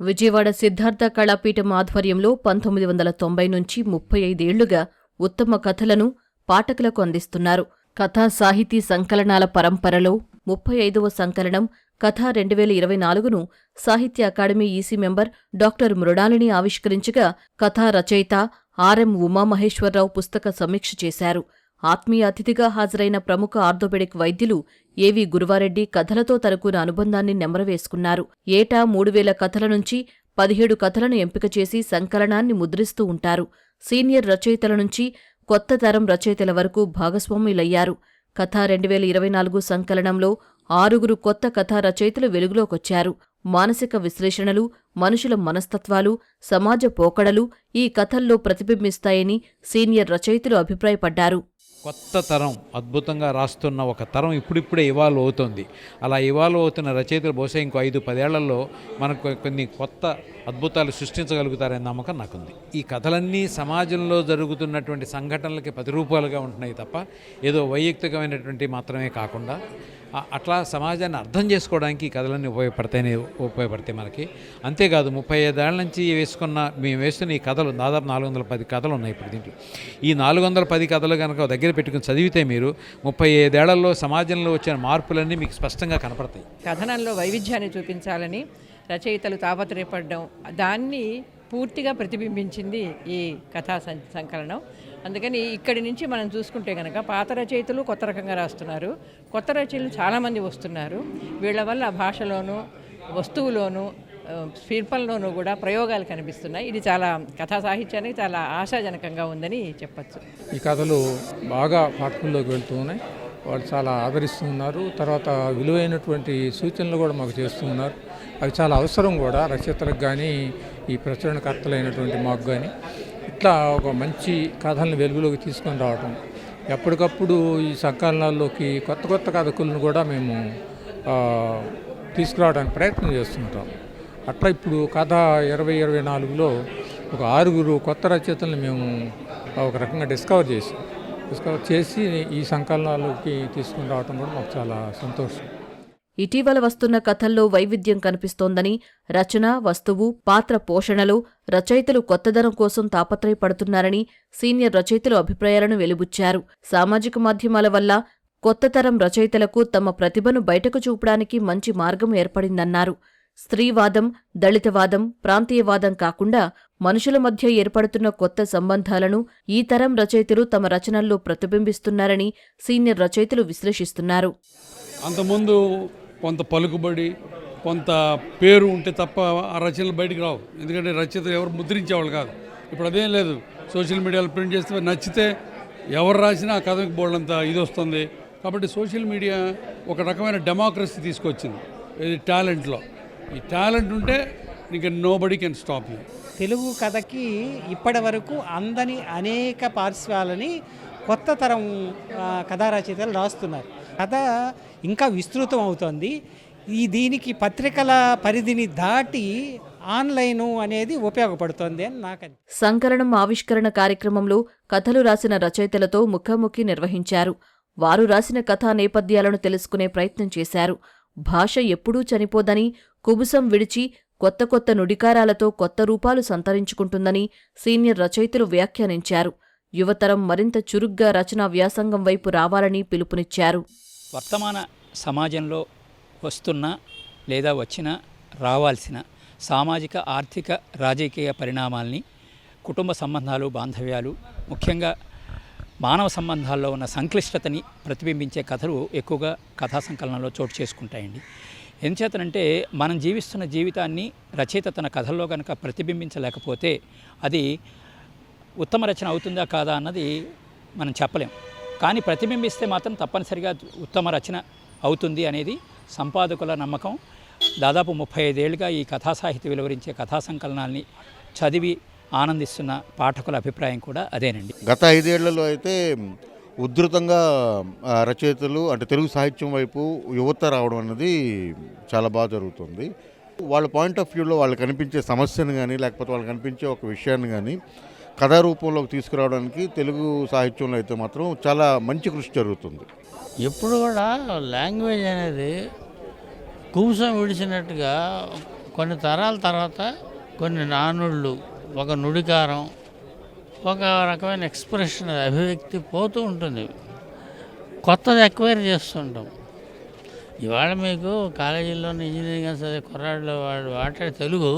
విజయవాడ సిద్ధార్థ కళాపీఠం ఆధ్వర్యంలో పంతొమ్మిది వందల తొంభై నుంచి ముప్పై ఐదేళ్ళుగా ఉత్తమ కథలను పాఠకులకు అందిస్తున్నారు. కథా సాహితీ సంకలనాల పరంపరలో ముప్పై ఐదవ సంకలనం కథ రెండు వేల ఇరవై నాలుగును Sahitya Akademi EC member doctor Mrunalini ఆవిష్కరించగా కథా రచయిత ఆర్ఎం ఉమామహేశ్వరరావు పుస్తక సమీక్ష చేశారు. ఆత్మీయ అతిథిగా హాజరైన ప్రముఖ ఆర్థోపెడిక్ వైద్యులు ఏవి గురువారెడ్డి కథలతో తనకున్న అనుబంధాన్ని నెమరవేసుకున్నారు. ఏటా మూడు వేల కథల నుంచి పదిహేడు కథలను ఎంపిక చేసి సంకలనాన్ని ముద్రిస్తూ ఉంటారు. సీనియర్ రచయితల నుంచి కొత్త తరం రచయితల వరకు భాగస్వాములయ్యారు. కథ రెండు వేల ఇరవై నాలుగు సంకలనంలో ఆరుగురు కొత్త కథా రచయితలు వెలుగులోకొచ్చారు. మానసిక విశ్లేషణలు మనుషుల మనస్తత్వాలు సమాజ పోకడలు ఈ కథల్లో ప్రతిబింబిస్తాయని సీనియర్ రచయితలు అభిప్రాయపడ్డారు. కొత్త తరం అద్భుతంగా రాస్తున్న ఒక తరం ఇప్పుడిప్పుడే ఇవాల్వ్ అవుతుంది. అలా ఇవాల్వ్ అవుతున్న రచయితలు బహుశా ఇంకో ఐదు పదేళ్ళలో మనకు కొన్ని కొత్త అద్భుతాలు సృష్టించగలుగుతారనే నమ్మకం నాకుంది. ఈ కథలన్నీ సమాజంలో జరుగుతున్నటువంటి సంఘటనలకి ప్రతిరూపాలుగా ఉంటున్నాయి తప్ప ఏదో వైయక్తికమైనటువంటి మాత్రమే కాకుండా అట్లా సమాజాన్ని అర్థం చేసుకోవడానికి ఈ కథలన్నీ ఉపయోగపడతాయని ఉపయోగపడతాయి మనకి. అంతేకాదు ముప్పై ఐదేళ్ళ నుంచి వేసుకున్న మేము వేస్తున్న ఈ కథలు దాదాపు నాలుగు వందల పది కథలు ఉన్నాయి ఇప్పుడు దీంట్లో. ఈ నాలుగు వందల పది కథలు కనుక దగ్గర పెట్టుకుని చదివితే మీరు ముప్పై ఐదేళ్ళలో సమాజంలో వచ్చిన మార్పులన్నీ మీకు స్పష్టంగా కనపడతాయి. కథనంలో వైవిధ్యాన్ని చూపించాలని రచయితలు తాపత్రయపడడం దాన్ని పూర్తిగా ప్రతిబింబించింది ఈ కథా సం- సంకలనం. అందుకని ఇక్కడి నుంచి మనం చూసుకుంటే కనుక పాత రచయితలు కొత్త రకంగా రాస్తున్నారు. కొత్త రచయితలు చాలామంది వస్తున్నారు. వీళ్ళ వల్ల భాషలోనూ వస్తువులోనూ శిల్పంలోనూ కూడా ప్రయోగాలు కనిపిస్తున్నాయి. ఇది చాలా కథా సాహిత్యానికి చాలా ఆశాజనకంగా ఉందని చెప్పచ్చు. ఈ కథలు బాగా పాఠకుల్లోకి వెళ్తూ ఉన్నాయి వాళ్ళు చాలా ఆదరిస్తున్నారు తర్వాత విలువైనటువంటి సూచనలు కూడా మాకు చేస్తున్నారు అవి చాలా అవసరం కూడా రచయితలకు కానీ ఈ ప్రచురణకర్తలైనటువంటి మాకు కానీ ఇట్లా ఒక మంచి కథలను వెలుగులోకి తీసుకొని రావటం. ఎప్పటికప్పుడు ఈ సంకలనాల్లోకి కొత్త కొత్త కథకులను కూడా మేము తీసుకురావడానికి ప్రయత్నం చేస్తుంటాం. అట్లా ఇప్పుడు కథ ఇరవై ఇరవై నాలుగులో ఒక ఆరుగురు కొత్త రచయితలను మేము ఒక రకంగా డిస్కవర్ చేసాం. డిస్కవర్ చేసి ఈ సంకలనాలకి తీసుకుని రావడం కూడా మాకు చాలా సంతోషం. ఇటీవల వస్తున్న కథల్లో వైవిధ్యం కనిపిస్తోందని రచన వస్తువు పాత్ర పోషణలో రచయితలు కొత్తదనం కోసం తాపత్రయపడుతున్నారని సీనియర్ రచయితలు అభిప్రాయాలను వెలుబుచ్చారు. సామాజిక మాధ్యమాల వల్ల కొత్త తరం రచయితలకు తమ ప్రతిభను బయటకు చూపడానికి మంచి మార్గం ఏర్పడిందన్నారు. స్త్రీవాదం దళితవాదం ప్రాంతీయవాదం కాకుండా మనుషుల మధ్య ఏర్పడుతున్న కొత్త సంబంధాలను ఈ తరం రచయితలు తమ రచనల్లో ప్రతిబింబిస్తున్నారని సీనియర్ రచయితలు విశ్లేషిస్తున్నారు. అంతకుముందు కొంత పలుకుబడి కొంత పేరు ఉంటే తప్ప ఆ రచనలు బయటికి రావు. ఎందుకంటే రచయితలు ఎవరు ముద్రించేవాళ్ళు కాదు. ఇప్పుడు అదేం లేదు. సోషల్ మీడియాలో ప్రింట్ చేస్తే నచ్చితే ఎవరు రాసినా ఆ కథకి బోర్డంత ఇది వస్తుంది. కాబట్టి సోషల్ మీడియా ఒక రకమైన డెమోక్రసీ తీసుకొచ్చింది. ఇది టాలెంట్లో. ఈ టాలెంట్ ఉంటే ఇంకా nobody can stop you Telugu కథకి ఇప్పటి వరకు అందని అనేక పార్శ్వాలని కొత్త తరం కథా రచయితలు రాస్తున్నారు. కథ ఇంకా విస్తృతం అవుతోంది. ఈ దీనికి పత్రికల పరిధిని దాటి ఆన్లైను అనేది ఉపయోగపడుతోంది అని నాకు సంకలనం ఆవిష్కరణ కార్యక్రమంలో కథలు రాసిన రచయితలతో ముఖాముఖి నిర్వహించారు. వారు రాసిన కథా నేపథ్యాలను తెలుసుకునే ప్రయత్నం చేశారు. భాష ఎప్పుడూ చనిపోదని కుబుసం విడిచి కొత్త కొత్త నుడికారాలతో కొత్త రూపాలు సంతరించుకుంటుందని సీనియర్ రచయితలు వ్యాఖ్యానించారు. యువతరం మరింత చురుగ్గా రచనా వ్యాసంగం వైపు రావాలని పిలుపునిచ్చారు. వర్తమాన సమాజంలో వస్తున్న లేదా వచ్చిన రావాల్సిన సామాజిక ఆర్థిక రాజకీయ పరిణామాల్ని కుటుంబ సంబంధాలు బాంధవ్యాలు ముఖ్యంగా మానవ సంబంధాల్లో ఉన్న సంక్లిష్టతని ప్రతిబింబించే కథలు ఎక్కువగా కథా సంకలనంలో చోటు చేసుకుంటాయండి. ఎంచేతనంటే మనం జీవిస్తున్న జీవితాన్ని రచయిత తన కథల్లో కనుక ప్రతిబింబించలేకపోతే అది ఉత్తమ రచన అవుతుందా కాదా అన్నది మనం చెప్పలేం. కానీ ప్రతిబింబిస్తే మాత్రం తప్పనిసరిగా ఉత్తమ రచన అవుతుంది అనేది సంపాదకుల నమ్మకం. దాదాపు ముప్పై ఐదేళ్ళుగా ఈ కథా సాహిత్యం వెలువరించే కథా సంకలనాల్ని చదివి ఆనందిస్తున్న పాఠకుల అభిప్రాయం కూడా అదేనండి. గత ఐదేళ్ళలో అయితే ఉధృతంగా రచయితలు అంటే తెలుగు సాహిత్యం వైపు యువత రావడం అనేది చాలా బాగా జరుగుతుంది. వాళ్ళ పాయింట్ ఆఫ్ వ్యూలో వాళ్ళకి కనిపించే సమస్యను కానీ లేకపోతే వాళ్ళకి కనిపించే ఒక విషయాన్ని కానీ కథారూపంలోకి తీసుకురావడానికి తెలుగు సాహిత్యంలో అయితే మాత్రం చాలా మంచి కృషి జరుగుతుంది. ఎప్పుడు కూడా లాంగ్వేజ్ అనేది కూసం విడిచినట్టుగా కొన్ని తరాల తర్వాత కొన్ని నానుళ్ళు ఒక నుడికారం ఒక రకమైన ఎక్స్ప్రెషన్ అభివ్యక్తి పోతూ ఉంటుంది. కొత్తది ఎక్వైర్ చేస్తుంటాం ఇవాళ మీకు కాలేజీలోని ఇంజనీరింగ్ చదివే కుర్రాళ్ళు వాడు మాట్లాడే తెలుగు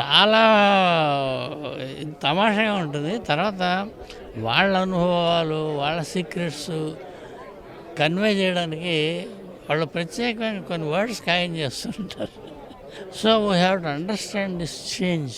చాలా తమాషాగా ఉంటుంది. తర్వాత వాళ్ళ అనుభవాలు వాళ్ళ సీక్రెట్స్ కన్వే చేయడానికి వాళ్ళు ప్రత్యేకమైన కొన్ని వర్డ్స్ ఖాయం చేస్తుంటారు. So we have to understand this change